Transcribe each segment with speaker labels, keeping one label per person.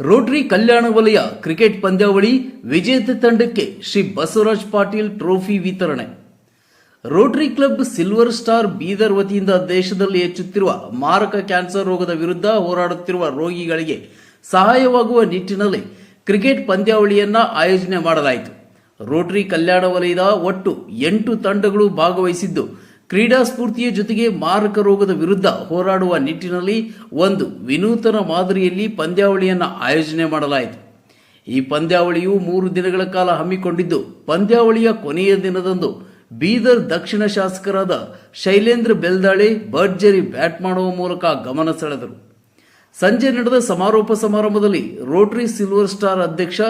Speaker 1: Rotary ಕಲ್ಯಾಣ ವಲಯ cricket ಪಂದ್ಯಾವಳಿ ವಿಜೇತ ತಂಡಕ್ಕೆ ಶ್ರೀ ಬಸವರಾಜ್ ಪಾಟೀಲ್ ಟ್ರೋಫಿ ವಿತರಣೆ. Rotary club silver star Bidar ವತಿಯಿಂದ ದೇಶದಲ್ಲಿ ಹೆಚ್ಚುತ್ತಿರುವ ಮಾರಕ ಕ್ಯಾನ್ಸರ್ ರೋಗದ ವಿರುದ್ಧ ಹೋರಾಡುತ್ತಿರುವ ರೋಗಿಗಳಿಗೆ ಸಹಾಯವಾಗುವ ನಿಟ್ಟಿನಲ್ಲಿ ಕ್ರಿಕೆಟ್ ಪಂದ್ಯಾವಳಿಯನ್ನ ಆಯೋಜನೆ ಮಾಡಲಾಯಿತು. ರೋಟರಿ ಕಲ್ಯಾಣ ವಲಯದ ಒಟ್ಟು ಎಂಟು ತಂಡಗಳು ಭಾಗವಹಿಸಿದ್ದು ಕ್ರೀಡಾ ಸ್ಫೂರ್ತಿಯ ಜೊತೆಗೆ ಮಾರಕ ರೋಗದ ವಿರುದ್ಧ ಹೋರಾಡುವ ನಿಟ್ಟಿನಲ್ಲಿ ಒಂದು ವಿನೂತನ ಮಾದರಿಯಲ್ಲಿ ಪಂದ್ಯಾವಳಿಯನ್ನು ಆಯೋಜನೆ ಮಾಡಲಾಯಿತು. ಈ ಪಂದ್ಯಾವಳಿಯು ಮೂರು ದಿನಗಳ ಕಾಲ ಹಮ್ಮಿಕೊಂಡಿದ್ದು, ಪಂದ್ಯಾವಳಿಯ ಕೊನೆಯ ದಿನದಂದು ಬೀದರ್ ದಕ್ಷಿಣ ಶಾಸಕರಾದ ಶೈಲೇಂದ್ರ ಬೆಲ್ದಾಳೆ ಭರ್ಜರಿ ಬ್ಯಾಟ್ ಮಾಡುವ ಮೂಲಕ ಗಮನ ಸೆಳೆದರು. ಸಂಜೆ ನಡೆದ ಸಮಾರೋಪ ಸಮಾರಂಭದಲ್ಲಿ ರೋಟರಿ ಸಿಲ್ವರ್ ಸ್ಟಾರ್ ಅಧ್ಯಕ್ಷ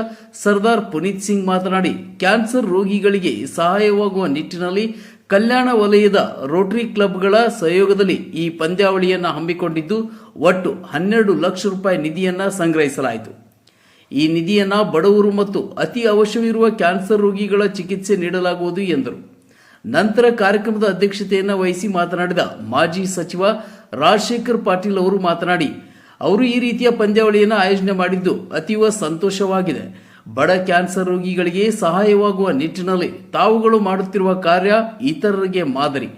Speaker 1: ಸರ್ದಾರ್ ಪುನೀತ್ ಸಿಂಗ್ ಮಾತನಾಡಿ, ಕ್ಯಾನ್ಸರ್ ರೋಗಿಗಳಿಗೆ ಸಹಾಯವಾಗುವ ನಿಟ್ಟಿನಲ್ಲಿ ಕಲ್ಯಾಣ ವಲಯದ ರೋಟರಿ ಕ್ಲಬ್ಗಳ ಸಹಯೋಗದಲ್ಲಿ ಈ ಪಂದ್ಯಾವಳಿಯನ್ನು ಹಮ್ಮಿಕೊಂಡಿದ್ದು ಒಟ್ಟು ಹನ್ನೆರಡು ಲಕ್ಷ ರೂಪಾಯಿ ನಿಧಿಯನ್ನು ಸಂಗ್ರಹಿಸಲಾಯಿತು. ಈ ನಿಧಿಯನ್ನು ಬಡವರು ಮತ್ತು ಅತಿ ಅವಶ್ಯವಿರುವ ಕ್ಯಾನ್ಸರ್ ರೋಗಿಗಳ ಚಿಕಿತ್ಸೆ ನೀಡಲಾಗುವುದು ಎಂದರು. ನಂತರ ಕಾರ್ಯಕ್ರಮದ ಅಧ್ಯಕ್ಷತೆಯನ್ನು ವಹಿಸಿ ಮಾತನಾಡಿದ ಮಾಜಿ ಸಚಿವ ರಾಜಶೇಖರ್ ಪಾಟೀಲ್ ಅವರು ಮಾತನಾಡಿ, ಅವರು ಈ ರೀತಿಯ ಪಂದ್ಯಾವಳಿಯನ್ನು ಆಯೋಜನೆ ಮಾಡಿದ್ದು ಅತೀವ ಸಂತೋಷವಾಗಿದೆ. ಬಡ ಕ್ಯಾನ್ಸರ್ ರೋಗಿಗಳಿಗೆ ಸಹಾಯವಾಗುವ ನಿಟ್ಟಿನಲ್ಲಿ ತಾವುಗಳು ಮಾಡುತ್ತಿರುವ ಕಾರ್ಯ ಇತರರಿಗೆ ಮಾದರಿ.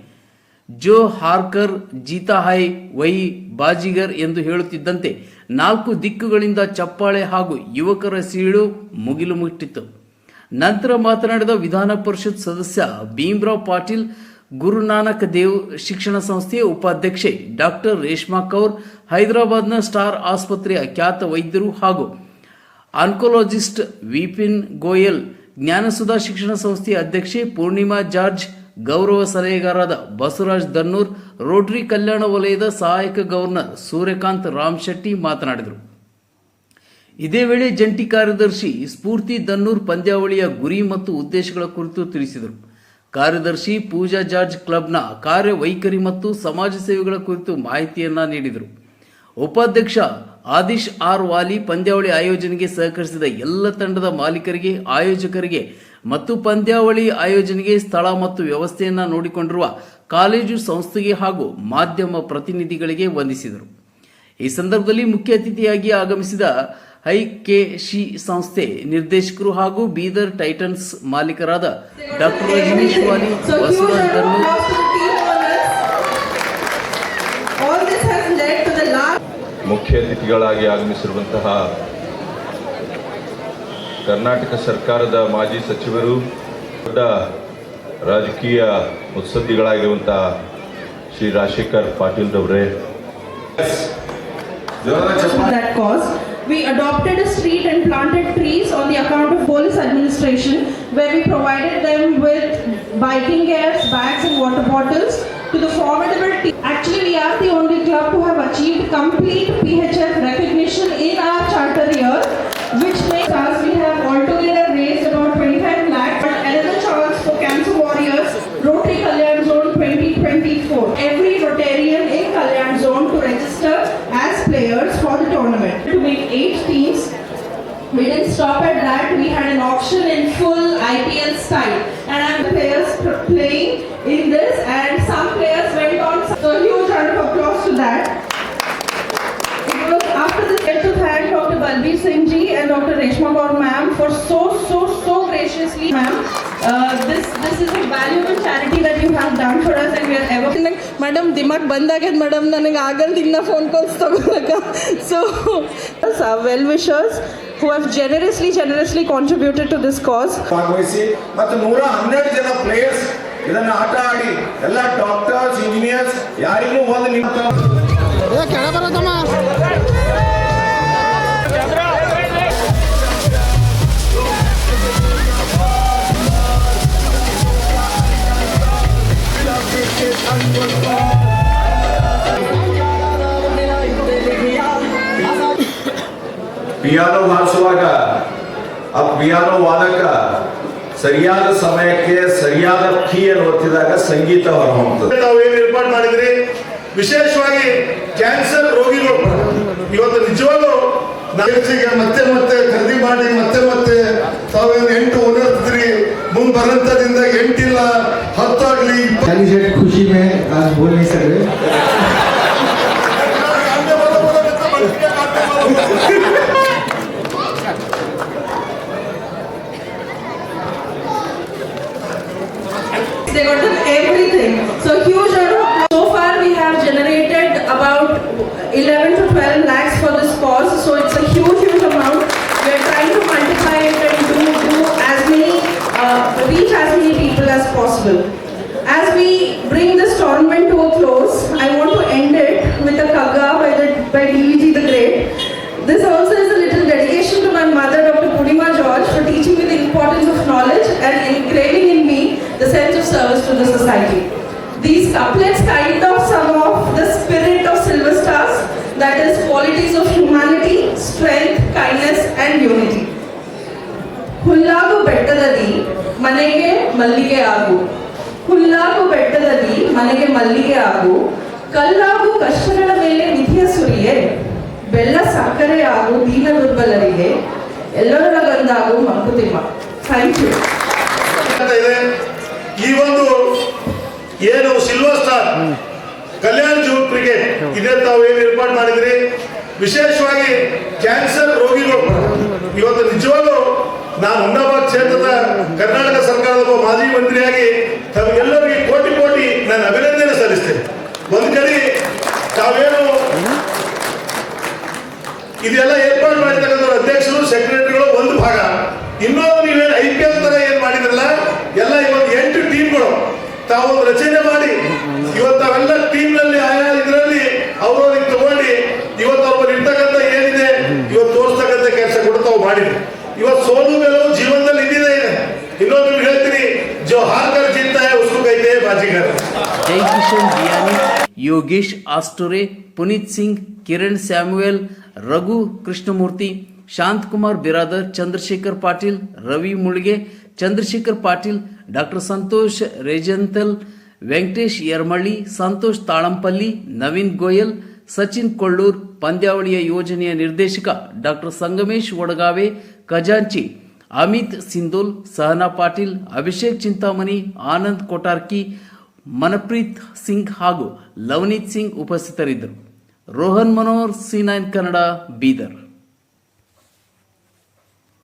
Speaker 1: ಜೋ ಹಾರ್ಕರ್, ಜೀತಾ ಹೈ, ವೈ ಬಾಜಿಗರ್ ಎಂದು ಹೇಳುತ್ತಿದ್ದಂತೆ ನಾಲ್ಕು ದಿಕ್ಕುಗಳಿಂದ ಚಪ್ಪಾಳೆ ಹಾಗೂ ಯುವಕರ ಸೀಳು ಮುಗಿಲು ಮುಟ್ಟಿತು ನಂತರ ಮಾತನಾಡಿದ ವಿಧಾನ ಪರಿಷತ್ ಸದಸ್ಯ ಭೀಮ್ರಾವ್ ಪಾಟೀಲ್, ಗುರುನಾನಕ್ ದೇವ್ ಶಿಕ್ಷಣ ಸಂಸ್ಥೆಯ ಉಪಾಧ್ಯಕ್ಷೆ ಡಾಕ್ಟರ್ ರೇಷ್ಮಾ ಕೌರ್, ಹೈದರಾಬಾದ್ನ ಸ್ಟಾರ್ ಆಸ್ಪತ್ರೆಯ ಖ್ಯಾತ ವೈದ್ಯರು ಹಾಗೂ ಆನ್ಕೋಲಾಜಿಸ್ಟ್ ವಿಪಿನ್ ಗೋಯಲ್ ಜ್ಞಾನಸುಧಾ ಶಿಕ್ಷಣ ಸಂಸ್ಥೆಯ ಅಧ್ಯಕ್ಷೆ ಪೂರ್ಣಿಮಾ ಜಾರ್ಜ್ ಗೌರವ ಸಲಹೆಗಾರರಾದ ಬಸವರಾಜ್ ದನ್ನೂರ್ ರೋಟರಿ ಕಲ್ಯಾಣ ವಲಯದ ಸಹಾಯಕ ಗವರ್ನರ್ ಸೂರ್ಯಕಾಂತ್ ರಾಮ್ ಶೆಟ್ಟಿ ಮಾತನಾಡಿದರು. ಇದೇ ವೇಳೆ ಜಂಟಿ ಕಾರ್ಯದರ್ಶಿ ಸ್ಫೂರ್ತಿ ದನ್ನೂರ್ ಪಂದ್ಯಾವಳಿಯ ಗುರಿ ಮತ್ತು ಉದ್ದೇಶಗಳ ಕುರಿತು ತಿಳಿಸಿದರು. ಕಾರ್ಯದರ್ಶಿ ಪೂಜಾ ಜಾರ್ಜ್ ಕ್ಲಬ್ನ ಕಾರ್ಯವೈಖರಿ ಮತ್ತು ಸಮಾಜ ಸೇವೆಗಳ ಕುರಿತು ಮಾಹಿತಿಯನ್ನ ನೀಡಿದರು. ಉಪಾಧ್ಯಕ್ಷ ಆದಿಶ್ ಆರ್ ವಾಲಿ ಪಂದ್ಯಾವಳಿ ಆಯೋಜನೆಗೆ ಸಹಕರಿಸಿದ ಎಲ್ಲ ತಂಡದ ಮಾಲೀಕರಿಗೆ, ಆಯೋಜಕರಿಗೆ ಮತ್ತು ಪಂದ್ಯಾವಳಿ ಆಯೋಜನೆಗೆ ಸ್ಥಳ ಮತ್ತು ವ್ಯವಸ್ಥೆಯನ್ನು ನೋಡಿಕೊಂಡಿರುವ ಕಾಲೇಜು ಸಂಸ್ಥೆಗೆ ಹಾಗೂ ಮಾಧ್ಯಮ ಪ್ರತಿನಿಧಿಗಳಿಗೆ ವಂದಿಸಿದರು. ಈ ಸಂದರ್ಭದಲ್ಲಿ ಮುಖ್ಯ ಅತಿಥಿಯಾಗಿ ಆಗಮಿಸಿದ ಐ ಕೆ ಶಿ ಸಂಸ್ಥೆ ನಿರ್ದೇಶಕರು ಹಾಗೂ Bidar Titans ಮಾಲೀಕರಾದ
Speaker 2: doctor Rajneesh
Speaker 1: Wali
Speaker 2: Basavaraj of
Speaker 1: Dharmu
Speaker 2: applause to the team on this. All this has led to the last
Speaker 3: ಮುಖ್ಯ ಅತಿಥಿಗಳಾಗಿ ಆಗಮಿಸಿರುವಂತಹ ಕರ್ನಾಟಕ ಸರ್ಕಾರದ ಮಾಜಿ ಸಚಿವರು ದೊಡ್ಡ ರಾಜಕೀಯ ಮುತ್ಸದ್ದಿಗಳಾಗಿರುವಂತಹ ಶ್ರೀ ರಾಜಶೇಖರ್ ಪಾಟೀಲ್ ರವರೇ.
Speaker 2: We adopted a street and planted trees on the account of police administration where we provided them with biking gears, bags and water bottles to the formidable team. Actually, we are the only club to have achieved complete PHF recognition in our charter year, which makes us, we have altogether raised about 25 lakh. But another chance for cancer warriors, Rotary Kalyan Zone 2024. Every Rotarian in Kalyan Zone to register as players for the tournament. To make eight teams, we didn't stop at that. We had an auction in full IPL style, and I'm the players playing in this, and to that. It was after this get to thank Dr. Balbir Singh ji and Dr. Reshma Kaur ma'am for so so so graciously, ma'am. Uh, this this is a valuable charity that you have done for us, and we are ever.
Speaker 4: Madam ದಿಮಾಕ್ ಬಂದಾಗ್ಯದ madam ನನಗೆ ಆಗಲ್ದು ಇನ್ನ phone calls ತಗೊಳಕ so well wishers who have generously generously contributed to this cause
Speaker 5: ಭಾಗವಹಿಸಿ ಮತ್ತು ನೂರ ಹನ್ನೆರಡು ಜನ players ಇದನ್ನ ಆಟ ಆಡಿ ಎಲ್ಲ ಡಾಕ್ಟರ್ಸ್ ಇಂಜಿನಿಯರ್ಸ್ ಯಾರಿಗೂ ಒಂದು ನಿಮ್ಮ ಪಿಯಾನೋ ಬಾರಿಸುವಾಗ ಆ ಪಿಯಾನೋ ವಾದಕ ಸರಿಯಾದ ಸಮಯಕ್ಕೆ ಸರಿಯಾದ ಕೀಯನ್ನು ಒತ್ತಿದಾಗ ಸಂಗೀತ ಹೊರಹೊಮ್ಮುತ್ತದೆ.
Speaker 6: ತಾವು ಏನು ಏರ್ಪಾಡು ಮಾಡಿದ್ರಿ? ವಿಶೇಷವಾಗಿ ಕ್ಯಾನ್ಸರ್ ರೋಗಿಗಳು. ಇವತ್ತು ನಿಜವಾಗ್ಲೂ ನಾಗರಿಕರಿಗೆ ಮತ್ತೆ ಮತ್ತೆ ಖರೀದಿ ಮಾಡಿ ಮತ್ತೆ ಮತ್ತೆ ತಾವೇನು ಎಂಟು ಓಡಾಡ್ತಿದ್ರಿ? ಮುಂಬರಂತದಿಂದ ಎಂಟಿಲ್ಲ ಹತ್ತಾಗ್ಲಿ
Speaker 2: ಖುಷಿ ಮೇ ಬೋಲ್ನಿ sir. Service to the society. These couplets kind of sum of the spirit of Silver Stars, that is qualities of humanity, strength, kindness and unity. ಹುಲ್ಲಾಗು ಬೆಟ್ಟದಲ್ಲಿ ಮನೆಗೆ ಮಲ್ಲಿಗೆ ಆಗು ಹುಲ್ಲಾಗು ಬೆಟ್ಟದಲ್ಲಿ ಮನೆಗೆ ಮಲ್ಲಿಗೆ ಆಗು ಕಲ್ಲಾಗು ಕಷ್ಟಗಳ ಮೇಲೆ ನಿಧಿಯ ಸುರಿಯೇ ಬೆಲ್ಲ ಸಕ್ಕರೆ ಆಗು ದೀನ ದುರ್ಬಲರಿಗೆ ಎಲ್ಲರೊಳಗೊಂದಾಗು ಮಂಕುತಿಮ್ಮ ಥ್ಯಾಂಕ್ ಯು
Speaker 6: ಈ ಒಂದು ಏನು silver star Kalyan June cricket ಇದೇ ತಾವು ಏನು ಏರ್ಪಾಡು ಮಾಡಿದ್ರಿ. ವಿಶೇಷವಾಗಿ ಕ್ಯಾನ್ಸರ್ ರೋಗಿಗಳು. ಇವತ್ತು ನಿಜವಾಗ್ಲೂ ನಾನು ಹುಮ್ನಾಬಾದ್ ಕ್ಷೇತ್ರದ ಕರ್ನಾಟಕ ಸರ್ಕಾರದ ಮಾಜಿ ಮಂತ್ರಿಯಾಗಿ ತಮಗೆಲ್ಲರಿಗೆ ಕೋಟಿ ಕೋಟಿ ನಾನು ಅಭಿನಂದನೆ ಸಲ್ಲಿಸ್ತೇನೆ. ಒಂದು ಕಡೆ ತಾವೇನು ಇದೆಲ್ಲ ಏರ್ಪಾಡು ಮಾಡಿರ್ತಕ್ಕಂಥ ಅಧ್ಯಕ್ಷರು ಸೆಕ್ರೆಟರಿಗಳು ಒಂದು ಭಾಗ ಇನ್ನೊಂದು ನೀವೇನು ಐ ಪಿ ಎಲ್ ತರ ಏನ್ ಮಾಡಿದ್ರಲ್ಲ ಎಲ್ಲ ಇವತ್ತು ಎಂಟು ಟೀಮ್ಗಳು ತಾವು ರಚನೆ ಮಾಡಿ, ಇವತ್ತು ಅವೆಲ್ಲ ಟೀಮ್ನಲ್ಲಿ ಆಯಾ ಇದರಲ್ಲಿ ಅವ್ರವ್ರಿಗೆ ತಗೊಂಡು ಇವತ್ತು ಅವರು ಇರ್ತಕ್ಕಂಥ ಏನಿದೆ, ಇವತ್ತು ತೋರಿಸ್ತಕ್ಕಂಥ ಕೆಲಸ ಕೂಡ ತಾವು ಮಾಡಿದ್ರಿ ಇವತ್ತು ಸೋಲು ಗೆಲುವು ಜೀವನದಲ್ಲಿ ಇದ್ದಿದೆ ಇದೆ ಇನ್ನೊಂದು ಹೇಳ್ತೀನಿ, ಜೋ ಹಾರ್ಕರ್ ಚಿಂತ ಉಸ್ಕು ಕೈತೆ ಬಾಜಿಗರ್
Speaker 1: ಜೈ ಕಿಶನ್ ಬಿಯಾನಿ ಯೋಗೇಶ್ ಆಸ್ಟೋರೆ ಪುನೀತ್ ಸಿಂಗ್, ಕಿರಣ್ ಸ್ಯಾಮ್ಯುಯಲ್ ರಘು ಕೃಷ್ಣಮೂರ್ತಿ ಶಾಂತ್ ಕುಮಾರ್ ಬಿರಾದರ್, ಚಂದ್ರಶೇಖರ್ ಪಾಟೀಲ್, ರವಿ ಮುಳ್ಗೆ, ಚಂದ್ರಶೇಖರ್ ಪಾಟೀಲ್, ಡಾಕ್ಟರ್ ಸಂತೋಷ್ ರೇಜಂತಲ್, ವೆಂಕಟೇಶ್ ಯರ್ಮಳ್ಳಿ, ಸಂತೋಷ್ ತಾಳಂಪಲ್ಲಿ, ನವೀನ್ ಗೋಯಲ್, ಸಚಿನ್ ಕೊಳ್ಳೂರ್, ಪಂದ್ಯಾವಳಿಯ ಯೋಜನೆಯ ನಿರ್ದೇಶಕ ಡಾಕ್ಟರ್ ಸಂಗಮೇಶ್ ಒಡಗಾವೆ, ಖಜಾಂಚಿ, ಅಮಿತ್ ಸಿಂಧೋಲ್, ಸಹನಾ ಪಾಟೀಲ್, ಅಭಿಷೇಕ್ ಚಿಂತಾಮಣಿ, ಆನಂದ್ ಕೊಟಾರ್ಕಿ ಮನಪ್ರೀತ್ ಸಿಂಗ್ ಹಾಗೂ ಲವನೀತ್ ಸಿಂಗ್ ಉಪಸ್ಥಿತರಿದ್ದರು. Rohan Manohar, C nine Kannada, Bidar.